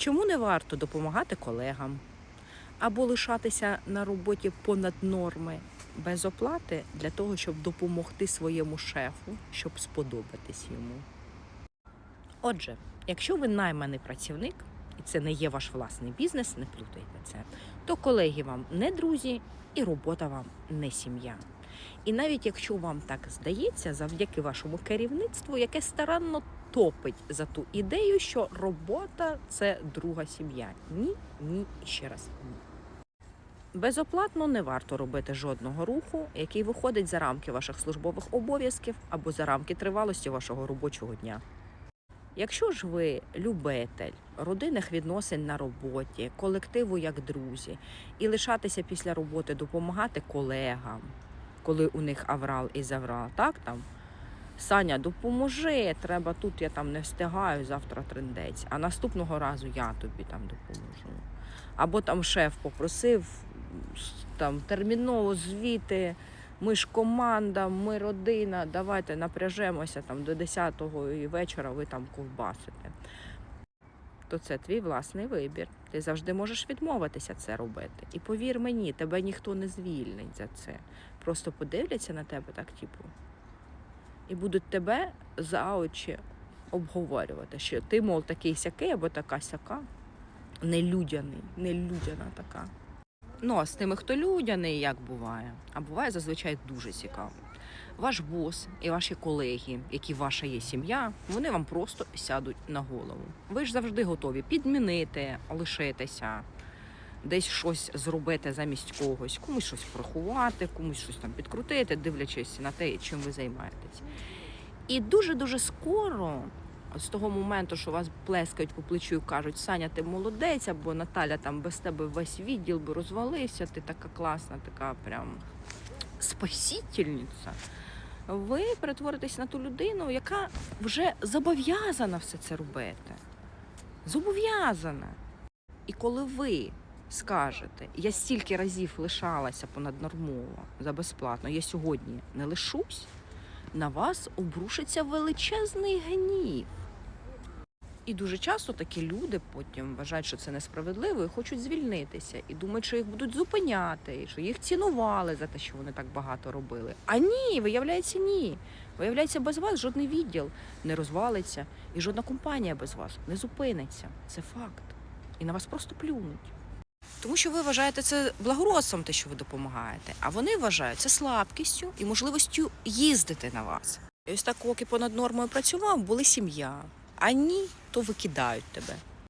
Чому не варто допомагати колегам або лишатися на роботі понад норми без оплати для того, щоб допомогти своєму шефу, щоб сподобатись йому? Отже, якщо ви найманий працівник, і це не є ваш власний бізнес, не плутайте це, то колеги вам не друзі і робота вам не сім'я. І навіть якщо вам так здається, завдяки вашому керівництву, яке старанно топить за ту ідею, що робота це друга сім'я. Ні, ні ще раз ні. Безоплатно не варто робити жодного руху, який виходить за рамки ваших службових обов'язків або за рамки тривалості вашого робочого дня. Якщо ж ви любитель родинних відносин на роботі, колективу як друзі, і лишатися після роботи допомагати колегам, коли у них аврал і заврал, так там Саня, допоможи, треба тут, я там не встигаю, завтра трендець, а наступного разу я тобі там допоможу. Або там шеф попросив там терміново звіти, ми ж команда, ми родина, давайте напряжемося там до 10-го вечора ви там ковбасите. То це твій власний вибір. Ти завжди можеш відмовитися це робити. І повір мені, тебе ніхто не звільнить за це. Просто подивляться на тебе так, типу, і будуть тебе за очі обговорювати, що ти, мов, такий сякий або така сяка, нелюдяний, нелюдяна така. Ну, а з тими, хто людяний, як буває, а буває зазвичай дуже цікаво. Ваш бос і ваші колеги, які ваша є сім'я, вони вам просто сядуть на голову. Ви ж завжди готові підмінити, лишитися, десь щось зробити замість когось, комусь щось порахувати, комусь щось там підкрутити, дивлячись на те, чим ви займаєтесь. І дуже-дуже скоро, з того моменту, що вас плескають по плечу і кажуть, Саня, ти молодець, або Наталя там без тебе весь відділ би розвалився, ти така класна, така прям спасительниця. Ви перетворитесь на ту людину, яка вже зобов'язана все це робити. Зобов'язана. І коли ви скажете, я стільки разів лишалася понаднормово за безплатно, я сьогодні не лишусь, на вас обрушиться величезний гнів. І дуже часто такі люди потім вважають, що це несправедливо і хочуть звільнитися, і думають, що їх будуть зупиняти, і що їх цінували за те, що вони так багато робили. А ні, виявляється, ні. Виявляється, без вас жодний відділ не розвалиться, і жодна компанія без вас не зупиниться. Це факт. І на вас просто плюнуть. Тому що ви вважаєте це благородством, те, що ви допомагаєте, а вони вважають це слабкістю і можливістю їздити на вас. І ось так, поки понад нормою працював, були сім'я. А ні, то викидають тебе.